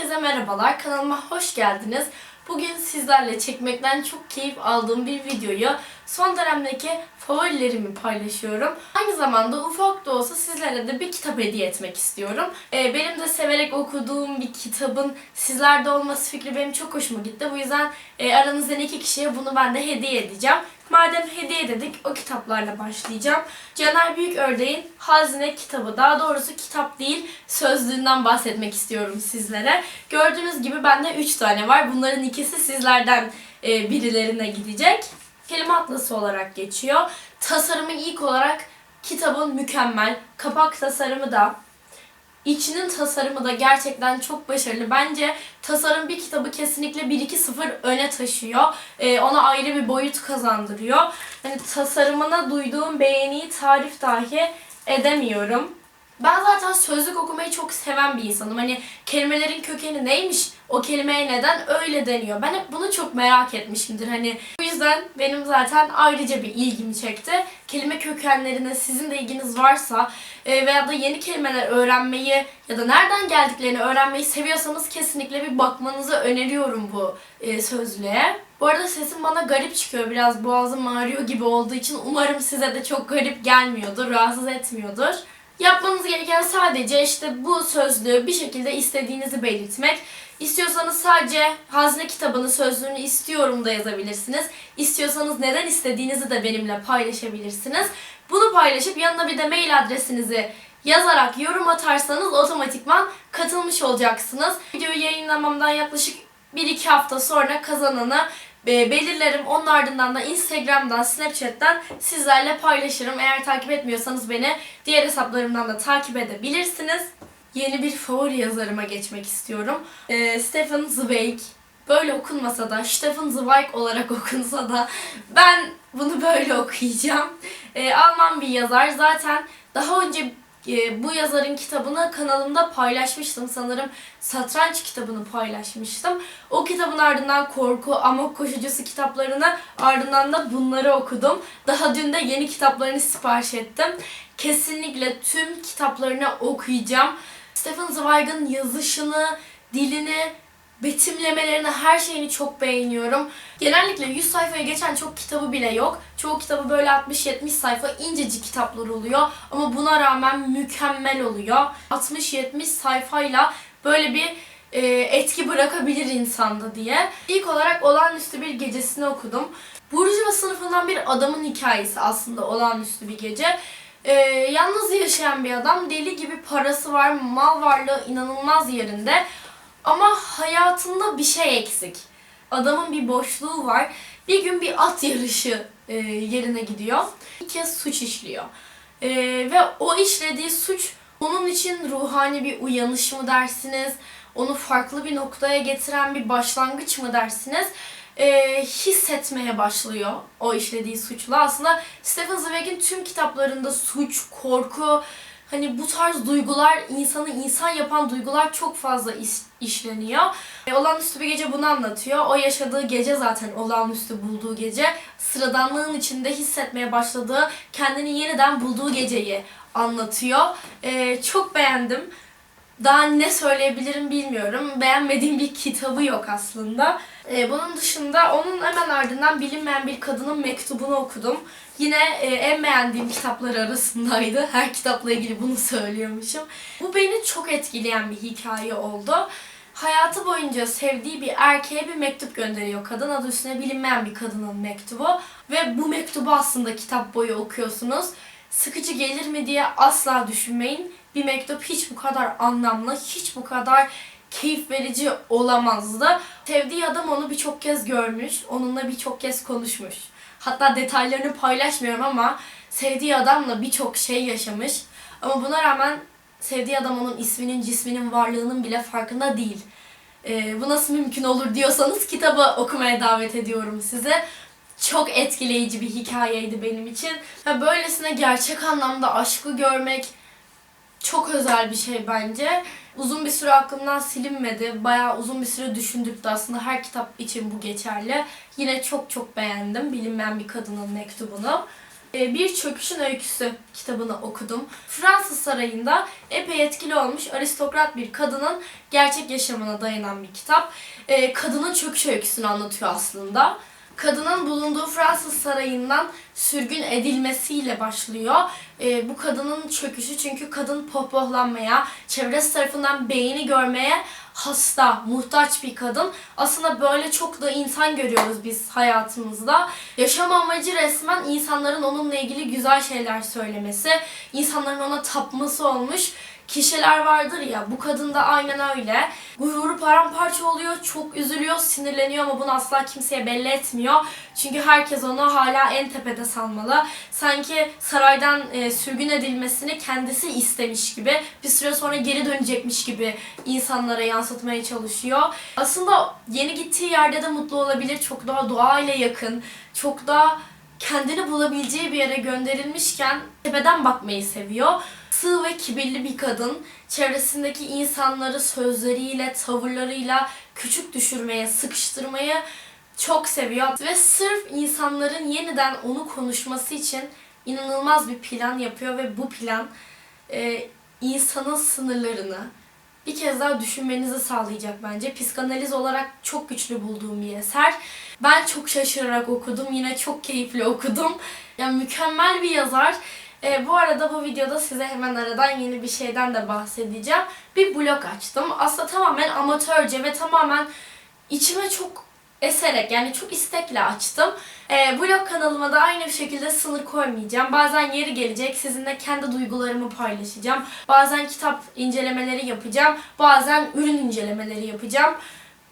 Herkese merhabalar, kanalıma hoş geldiniz. Bugün sizlerle çekmekten çok keyif aldığım bir videoyu son dönemdeki favorilerimi paylaşıyorum. Aynı zamanda ufak da olsa sizlere de bir kitap hediye etmek istiyorum. Ee, benim de severek okuduğum bir kitabın sizlerde olması fikri benim çok hoşuma gitti. Bu yüzden e, aranızdan iki kişiye bunu ben de hediye edeceğim. Madem hediye dedik o kitaplarla başlayacağım. Caner Büyük Ördeğin Hazine kitabı. Daha doğrusu kitap değil sözlüğünden bahsetmek istiyorum sizlere. Gördüğünüz gibi bende 3 tane var. Bunların ikisi sizlerden e, birilerine gidecek. Kelime atlası olarak geçiyor. Tasarımı ilk olarak kitabın mükemmel. Kapak tasarımı da İçinin tasarımı da gerçekten çok başarılı. Bence tasarım bir kitabı kesinlikle 1-2-0 öne taşıyor. Ee, ona ayrı bir boyut kazandırıyor. Hani tasarımına duyduğum beğeniyi tarif dahi edemiyorum. Ben zaten sözlük okumayı çok seven bir insanım. Hani kelimelerin kökeni neymiş? O kelimeye neden öyle deniyor? Ben hep bunu çok merak etmişimdir. Hani bu yüzden benim zaten ayrıca bir ilgimi çekti. Kelime kökenlerine sizin de ilginiz varsa e, veya da yeni kelimeler öğrenmeyi ya da nereden geldiklerini öğrenmeyi seviyorsanız kesinlikle bir bakmanızı öneriyorum bu e, sözlüğe. Bu arada sesim bana garip çıkıyor. Biraz boğazım ağrıyor gibi olduğu için umarım size de çok garip gelmiyordur, rahatsız etmiyordur. Yapmanız gereken sadece işte bu sözlüğü bir şekilde istediğinizi belirtmek. İstiyorsanız sadece hazine kitabını sözlüğünü istiyorum da yazabilirsiniz. İstiyorsanız neden istediğinizi de benimle paylaşabilirsiniz. Bunu paylaşıp yanına bir de mail adresinizi yazarak yorum atarsanız otomatikman katılmış olacaksınız. Videoyu yayınlamamdan yaklaşık 1-2 hafta sonra kazananı belirlerim. Onun ardından da Instagram'dan, Snapchat'ten sizlerle paylaşırım. Eğer takip etmiyorsanız beni diğer hesaplarımdan da takip edebilirsiniz. Yeni bir favori yazarıma geçmek istiyorum. E, Stefan Zweig. Böyle okunmasa da, Stefan Zweig olarak okunsa da ben bunu böyle okuyacağım. E, Alman bir yazar. Zaten daha önce bu yazarın kitabını kanalımda paylaşmıştım. Sanırım Satranç kitabını paylaşmıştım. O kitabın ardından Korku, Amok Koşucusu kitaplarını ardından da bunları okudum. Daha dün de yeni kitaplarını sipariş ettim. Kesinlikle tüm kitaplarını okuyacağım. Stephen Zweig'ın yazışını, dilini, betimlemelerini, her şeyini çok beğeniyorum. Genellikle 100 sayfaya geçen çok kitabı bile yok. Çoğu kitabı böyle 60-70 sayfa incecik kitaplar oluyor. Ama buna rağmen mükemmel oluyor. 60-70 sayfayla böyle bir e, etki bırakabilir insanda diye. İlk olarak Olağanüstü Bir Gecesini okudum. Burjuva sınıfından bir adamın hikayesi aslında Olağanüstü Bir Gece. Ee, yalnız yaşayan bir adam. Deli gibi parası var, mal varlığı inanılmaz yerinde. Ama hayatında bir şey eksik. Adamın bir boşluğu var. Bir gün bir at yarışı e, yerine gidiyor. Bir kez suç işliyor. E, ve o işlediği suç onun için ruhani bir uyanış mı dersiniz? Onu farklı bir noktaya getiren bir başlangıç mı dersiniz? E, hissetmeye başlıyor o işlediği suçla. Aslında Stephen Zweig'in tüm kitaplarında suç, korku, Hani bu tarz duygular, insanı insan yapan duygular çok fazla iş, işleniyor. E, olağanüstü bir gece bunu anlatıyor. O yaşadığı gece zaten olağanüstü bulduğu gece. Sıradanlığın içinde hissetmeye başladığı, kendini yeniden bulduğu geceyi anlatıyor. E, çok beğendim. Daha ne söyleyebilirim bilmiyorum. Beğenmediğim bir kitabı yok aslında. Ee, bunun dışında onun hemen ardından bilinmeyen bir kadının mektubunu okudum. Yine e, en beğendiğim kitaplar arasındaydı. Her kitapla ilgili bunu söylüyormuşum. Bu beni çok etkileyen bir hikaye oldu. Hayatı boyunca sevdiği bir erkeğe bir mektup gönderiyor kadın. Adı üstüne bilinmeyen bir kadının mektubu. Ve bu mektubu aslında kitap boyu okuyorsunuz. Sıkıcı gelir mi diye asla düşünmeyin. Bir mektup hiç bu kadar anlamlı, hiç bu kadar keyif verici olamazdı. Sevdiği adam onu birçok kez görmüş, onunla birçok kez konuşmuş. Hatta detaylarını paylaşmıyorum ama sevdiği adamla birçok şey yaşamış. Ama buna rağmen sevdiği adam onun isminin, cisminin, varlığının bile farkında değil. Ee, bu nasıl mümkün olur diyorsanız kitabı okumaya davet ediyorum size. Çok etkileyici bir hikayeydi benim için. Ve böylesine gerçek anlamda aşkı görmek çok özel bir şey bence. Uzun bir süre aklımdan silinmedi. Bayağı uzun bir süre düşündürttü aslında. Her kitap için bu geçerli. Yine çok çok beğendim. Bilinmeyen bir kadının mektubunu. e, Bir Çöküşün Öyküsü kitabını okudum. Fransız sarayında epey etkili olmuş aristokrat bir kadının gerçek yaşamına dayanan bir kitap. E, Kadının çöküş öyküsünü anlatıyor aslında. Kadının bulunduğu Fransız sarayından sürgün edilmesiyle başlıyor. E, bu kadının çöküşü çünkü kadın pohpohlanmaya, çevresi tarafından beğeni görmeye hasta, muhtaç bir kadın. Aslında böyle çok da insan görüyoruz biz hayatımızda. Yaşam amacı resmen insanların onunla ilgili güzel şeyler söylemesi, insanların ona tapması olmuş kişiler vardır ya bu kadın da aynen öyle. Gururu paramparça oluyor, çok üzülüyor, sinirleniyor ama bunu asla kimseye belli etmiyor. Çünkü herkes onu hala en tepede sanmalı. Sanki saraydan e, sürgün edilmesini kendisi istemiş gibi, bir süre sonra geri dönecekmiş gibi insanlara yansıtmaya çalışıyor. Aslında yeni gittiği yerde de mutlu olabilir, çok daha doğayla yakın, çok daha kendini bulabileceği bir yere gönderilmişken tepeden bakmayı seviyor. Sığ ve kibirli bir kadın çevresindeki insanları sözleriyle, tavırlarıyla küçük düşürmeye, sıkıştırmayı çok seviyor ve sırf insanların yeniden onu konuşması için inanılmaz bir plan yapıyor ve bu plan e, insanın sınırlarını bir kez daha düşünmenizi sağlayacak bence. Psikanaliz olarak çok güçlü bulduğum bir eser. Ben çok şaşırarak okudum. Yine çok keyifli okudum. Yani mükemmel bir yazar. E, bu arada bu videoda size hemen aradan yeni bir şeyden de bahsedeceğim. Bir blog açtım. Aslında tamamen amatörce ve tamamen içime çok eserek yani çok istekle açtım. E, blog kanalıma da aynı şekilde sınır koymayacağım. Bazen yeri gelecek sizinle kendi duygularımı paylaşacağım. Bazen kitap incelemeleri yapacağım. Bazen ürün incelemeleri yapacağım.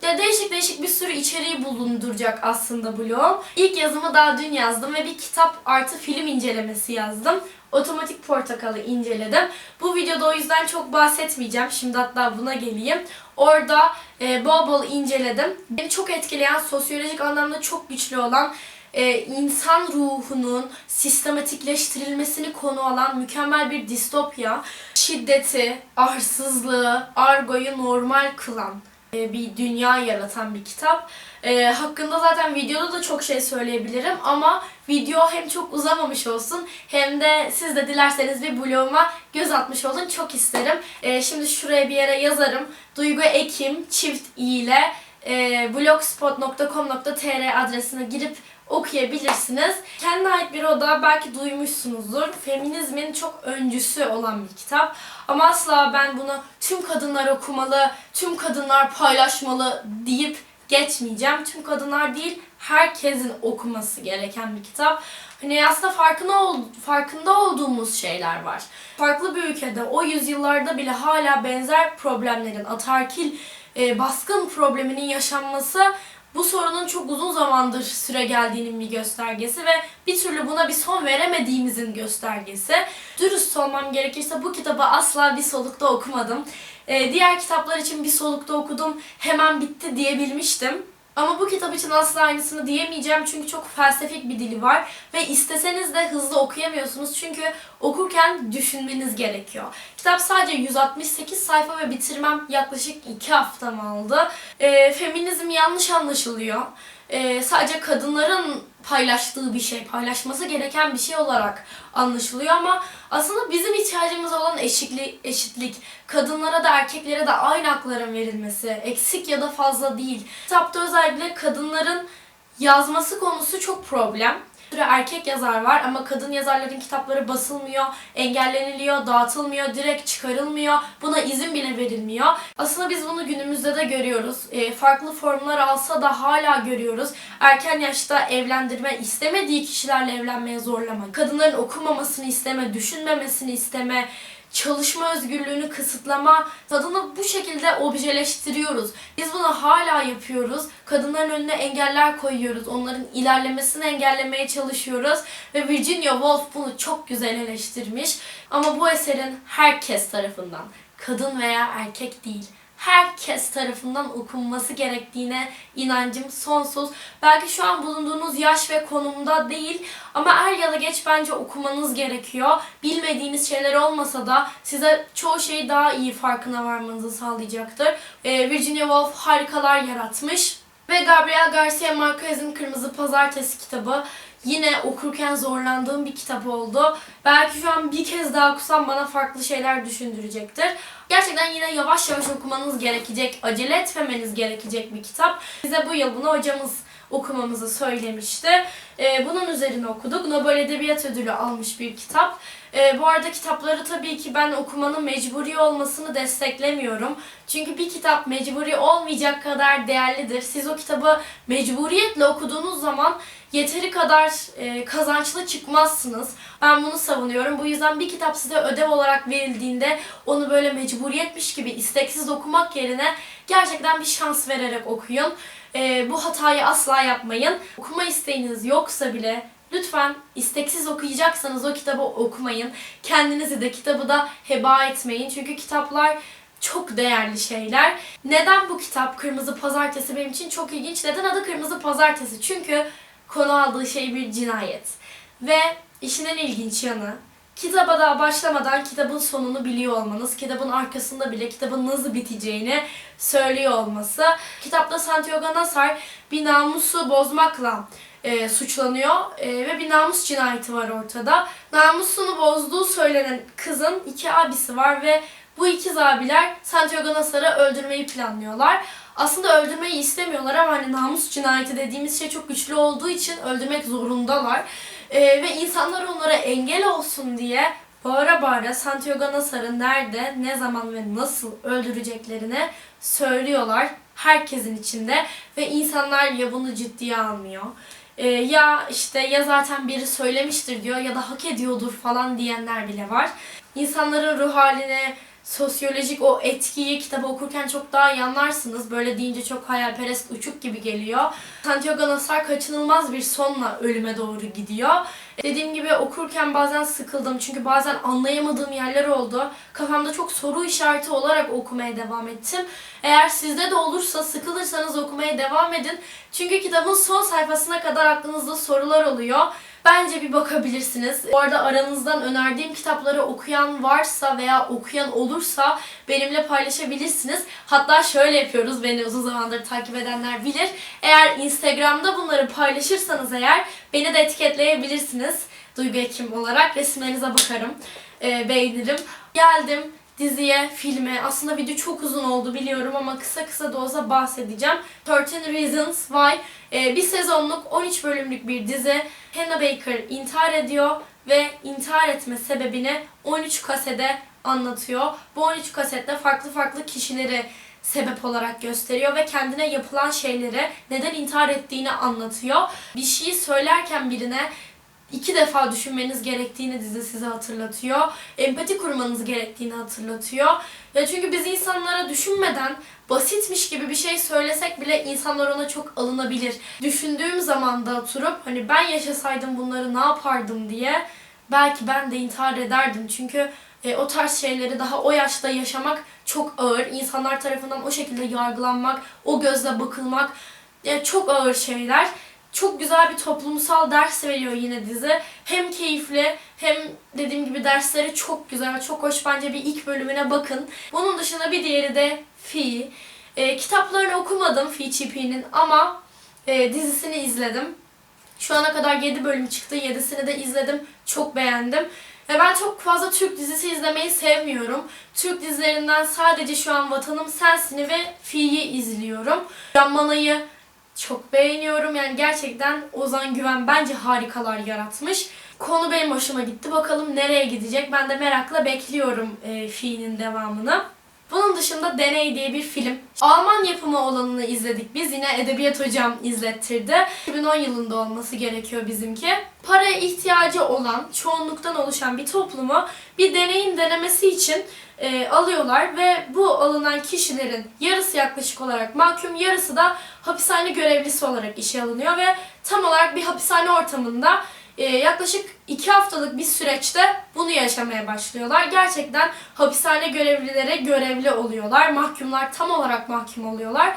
Ya değişik değişik bir sürü içeriği bulunduracak aslında blogum. İlk yazımı daha dün yazdım ve bir kitap artı film incelemesi yazdım. Otomatik Portakal'ı inceledim. Bu videoda o yüzden çok bahsetmeyeceğim. Şimdi hatta buna geleyim. Orada e, bol bol inceledim. Beni çok etkileyen, sosyolojik anlamda çok güçlü olan e, insan ruhunun sistematikleştirilmesini konu alan mükemmel bir distopya. Şiddeti, arsızlığı, argoyu normal kılan bir dünya yaratan bir kitap. E, hakkında zaten videoda da çok şey söyleyebilirim ama video hem çok uzamamış olsun hem de siz de dilerseniz bir bloguma göz atmış olun. Çok isterim. E, şimdi şuraya bir yere yazarım. Duygu Ekim çift i ile e, blogspot.com.tr adresine girip okuyabilirsiniz. Kendine ait bir oda belki duymuşsunuzdur. Feminizmin çok öncüsü olan bir kitap. Ama asla ben bunu tüm kadınlar okumalı, tüm kadınlar paylaşmalı deyip geçmeyeceğim. Tüm kadınlar değil, herkesin okuması gereken bir kitap. Hani aslında farkında, ol, farkında olduğumuz şeyler var. Farklı bir ülkede o yüzyıllarda bile hala benzer problemlerin, atarkil e, baskın probleminin yaşanması bu sorunun çok uzun zamandır süre geldiğinin bir göstergesi ve bir türlü buna bir son veremediğimizin göstergesi. Dürüst olmam gerekirse bu kitabı asla bir solukta okumadım. Ee, diğer kitaplar için bir solukta okudum, hemen bitti diyebilmiştim. Ama bu kitap için asla aynısını diyemeyeceğim çünkü çok felsefik bir dili var ve isteseniz de hızlı okuyamıyorsunuz çünkü okurken düşünmeniz gerekiyor. Kitap sadece 168 sayfa ve bitirmem yaklaşık 2 haftam aldı. E, feminizm yanlış anlaşılıyor. E, sadece kadınların paylaştığı bir şey, paylaşması gereken bir şey olarak anlaşılıyor ama aslında bizim ihtiyacımız olan eşitlik, eşitlik, kadınlara da erkeklere de aynı hakların verilmesi, eksik ya da fazla değil. Kitapta özellikle kadınların yazması konusu çok problem. Sürü erkek yazar var ama kadın yazarların kitapları basılmıyor, engelleniliyor, dağıtılmıyor, direkt çıkarılmıyor. Buna izin bile verilmiyor. Aslında biz bunu günümüzde de görüyoruz. E, farklı formlar alsa da hala görüyoruz. Erken yaşta evlendirme, istemediği kişilerle evlenmeye zorlama, kadınların okumamasını isteme, düşünmemesini isteme, çalışma özgürlüğünü kısıtlama kadını bu şekilde objeleştiriyoruz. Biz bunu hala yapıyoruz. Kadınların önüne engeller koyuyoruz. Onların ilerlemesini engellemeye çalışıyoruz. Ve Virginia Woolf bunu çok güzel eleştirmiş. Ama bu eserin herkes tarafından, kadın veya erkek değil, herkes tarafından okunması gerektiğine inancım sonsuz. Belki şu an bulunduğunuz yaş ve konumda değil ama er ya da geç bence okumanız gerekiyor. Bilmediğiniz şeyler olmasa da size çoğu şeyi daha iyi farkına varmanızı sağlayacaktır. Ee, Virginia Woolf harikalar yaratmış. Ve Gabriel Garcia Marquez'in Kırmızı Pazartesi kitabı yine okurken zorlandığım bir kitap oldu. Belki şu an bir kez daha okusam bana farklı şeyler düşündürecektir. Gerçekten yine yavaş yavaş okumanız gerekecek, acele etmemeniz gerekecek bir kitap. Bize bu yıl bunu hocamız okumamızı söylemişti. Ee, bunun üzerine okuduk. Nobel Edebiyat Ödülü almış bir kitap. Ee, bu arada kitapları tabii ki ben okumanın mecburi olmasını desteklemiyorum. Çünkü bir kitap mecburi olmayacak kadar değerlidir. Siz o kitabı mecburiyetle okuduğunuz zaman yeteri kadar e, kazançlı çıkmazsınız. Ben bunu savunuyorum. Bu yüzden bir kitap size ödev olarak verildiğinde onu böyle mecburiyetmiş gibi isteksiz okumak yerine gerçekten bir şans vererek okuyun. E, bu hatayı asla yapmayın. Okuma isteğiniz yoksa bile lütfen isteksiz okuyacaksanız o kitabı okumayın. Kendinizi de kitabı da heba etmeyin. Çünkü kitaplar çok değerli şeyler. Neden bu kitap Kırmızı Pazartesi benim için çok ilginç? Neden adı Kırmızı Pazartesi? Çünkü konu aldığı şey bir cinayet. Ve işin en ilginç yanı kitaba daha başlamadan kitabın sonunu biliyor olmanız, kitabın arkasında bile kitabın nasıl biteceğini söylüyor olması. Kitapta Santiago Nasar bir namusu bozmakla e, suçlanıyor e, ve bir namus cinayeti var ortada. Namusunu bozduğu söylenen kızın iki abisi var ve bu ikiz abiler Santiago Nasar'ı öldürmeyi planlıyorlar. Aslında öldürmeyi istemiyorlar ama hani namus cinayeti dediğimiz şey çok güçlü olduğu için öldürmek zorundalar. Ee, ve insanlar onlara engel olsun diye bağıra bağıra Santiago Nasar'ı nerede, ne zaman ve nasıl öldüreceklerini söylüyorlar herkesin içinde ve insanlar ya bunu ciddiye almıyor ee, ya işte ya zaten biri söylemiştir diyor ya da hak ediyordur falan diyenler bile var. İnsanların ruh haline, sosyolojik o etkiyi kitabı okurken çok daha iyi anlarsınız. Böyle deyince çok hayalperest uçuk gibi geliyor. Santiago Nasar kaçınılmaz bir sonla ölüme doğru gidiyor. Dediğim gibi okurken bazen sıkıldım çünkü bazen anlayamadığım yerler oldu. Kafamda çok soru işareti olarak okumaya devam ettim. Eğer sizde de olursa sıkılırsanız okumaya devam edin. Çünkü kitabın son sayfasına kadar aklınızda sorular oluyor. Bence bir bakabilirsiniz. Bu arada aranızdan önerdiğim kitapları okuyan varsa veya okuyan olursa benimle paylaşabilirsiniz. Hatta şöyle yapıyoruz. Beni uzun zamandır takip edenler bilir. Eğer Instagram'da bunları paylaşırsanız eğer beni de etiketleyebilirsiniz. Duygu Ekim olarak resimlerinize bakarım. e, beğenirim. Geldim diziye, filme. Aslında video çok uzun oldu biliyorum ama kısa kısa da olsa bahsedeceğim. 13 Reasons Why e, bir sezonluk 13 bölümlük bir dizi. Hannah Baker intihar ediyor ve intihar etme sebebini 13 kasede anlatıyor. Bu 13 kasette farklı farklı kişileri sebep olarak gösteriyor ve kendine yapılan şeyleri neden intihar ettiğini anlatıyor. Bir şeyi söylerken birine iki defa düşünmeniz gerektiğini dizi size hatırlatıyor. Empati kurmanız gerektiğini hatırlatıyor. Ya çünkü biz insanlara düşünmeden basitmiş gibi bir şey söylesek bile insanlar ona çok alınabilir. Düşündüğüm zaman da oturup hani ben yaşasaydım bunları ne yapardım diye belki ben de intihar ederdim. Çünkü e, o tarz şeyleri daha o yaşta yaşamak çok ağır. İnsanlar tarafından o şekilde yargılanmak, o gözle bakılmak ya çok ağır şeyler. Çok güzel bir toplumsal ders veriyor yine dizi. Hem keyifli hem dediğim gibi dersleri çok güzel, çok hoş. Bence bir ilk bölümüne bakın. Bunun dışında bir diğeri de Fi. E, kitaplarını okumadım Fi Chipi'nin ama e, dizisini izledim. Şu ana kadar 7 bölüm çıktı. 7'sini de izledim. Çok beğendim. Ve ben çok fazla Türk dizisi izlemeyi sevmiyorum. Türk dizilerinden sadece şu an Vatanım Sensin'i ve Fi'yi izliyorum. Can Mana'yı çok beğeniyorum. Yani gerçekten Ozan Güven bence harikalar yaratmış. Konu benim hoşuma gitti. Bakalım nereye gidecek? Ben de merakla bekliyorum e, Fi'nin devamını. Bunun dışında Deney diye bir film. Alman yapımı olanını izledik biz. Yine edebiyat hocam izlettirdi. 2010 yılında olması gerekiyor bizimki. Paraya ihtiyacı olan, çoğunluktan oluşan bir toplumu bir deneyin denemesi için e, alıyorlar ve bu alınan kişilerin yarısı yaklaşık olarak mahkum, yarısı da hapishane görevlisi olarak işe alınıyor ve tam olarak bir hapishane ortamında e, yaklaşık iki haftalık bir süreçte bunu yaşamaya başlıyorlar. Gerçekten hapishane görevlilere görevli oluyorlar. Mahkumlar tam olarak mahkum oluyorlar.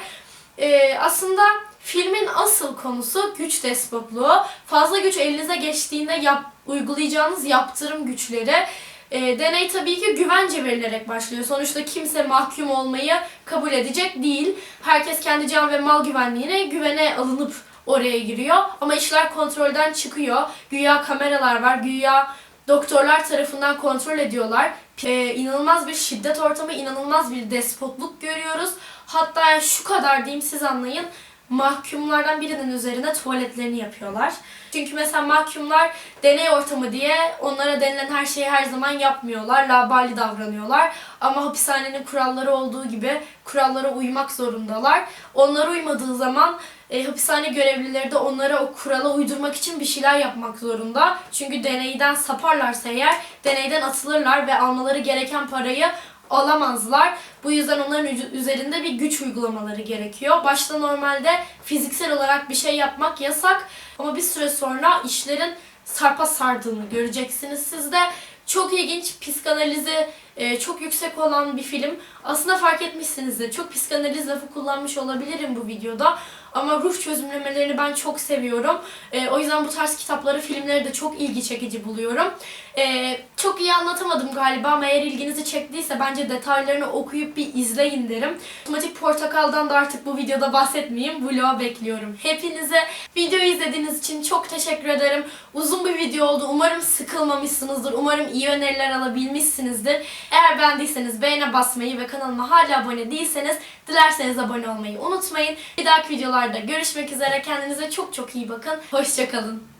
E, aslında filmin asıl konusu güç despotluğu. Fazla güç elinize geçtiğinde yap, uygulayacağınız yaptırım güçleri. E, deney tabii ki güvence verilerek başlıyor. Sonuçta kimse mahkum olmayı kabul edecek değil. Herkes kendi can ve mal güvenliğine güvene alınıp oraya giriyor. Ama işler kontrolden çıkıyor. Güya kameralar var, güya doktorlar tarafından kontrol ediyorlar. Ee, inanılmaz bir şiddet ortamı, inanılmaz bir despotluk görüyoruz. Hatta şu kadar diyeyim siz anlayın. Mahkumlardan birinin üzerine tuvaletlerini yapıyorlar. Çünkü mesela mahkumlar deney ortamı diye onlara denilen her şeyi her zaman yapmıyorlar. Labali davranıyorlar. Ama hapishanenin kuralları olduğu gibi kurallara uymak zorundalar. Onlara uymadığı zaman e, hapishane görevlileri de onlara o kurala uydurmak için bir şeyler yapmak zorunda. Çünkü deneyden saparlarsa eğer deneyden atılırlar ve almaları gereken parayı alamazlar. Bu yüzden onların üzerinde bir güç uygulamaları gerekiyor. Başta normalde fiziksel olarak bir şey yapmak yasak ama bir süre sonra işlerin sarpa sardığını göreceksiniz siz de. Çok ilginç, psikanalizi e, çok yüksek olan bir film. Aslında fark etmişsinizdir. Çok psikanaliz lafı kullanmış olabilirim bu videoda. Ama ruh çözümlemelerini ben çok seviyorum. E, o yüzden bu tarz kitapları, filmleri de çok ilgi çekici buluyorum. E, çok iyi anlatamadım galiba ama eğer ilginizi çektiyse bence detaylarını okuyup bir izleyin derim. Otomatik Portakal'dan da artık bu videoda bahsetmeyeyim. Vlog'a bekliyorum. Hepinize videoyu izlediğiniz için çok teşekkür ederim. Uzun bir video oldu. Umarım sıkılmamışsınızdır. Umarım iyi öneriler alabilmişsinizdir. Eğer beğendiyseniz beğene basmayı ve kanalıma hala abone değilseniz dilerseniz abone olmayı unutmayın. Bir dahaki videolarda görüşmek üzere. Kendinize çok çok iyi bakın. Hoşçakalın.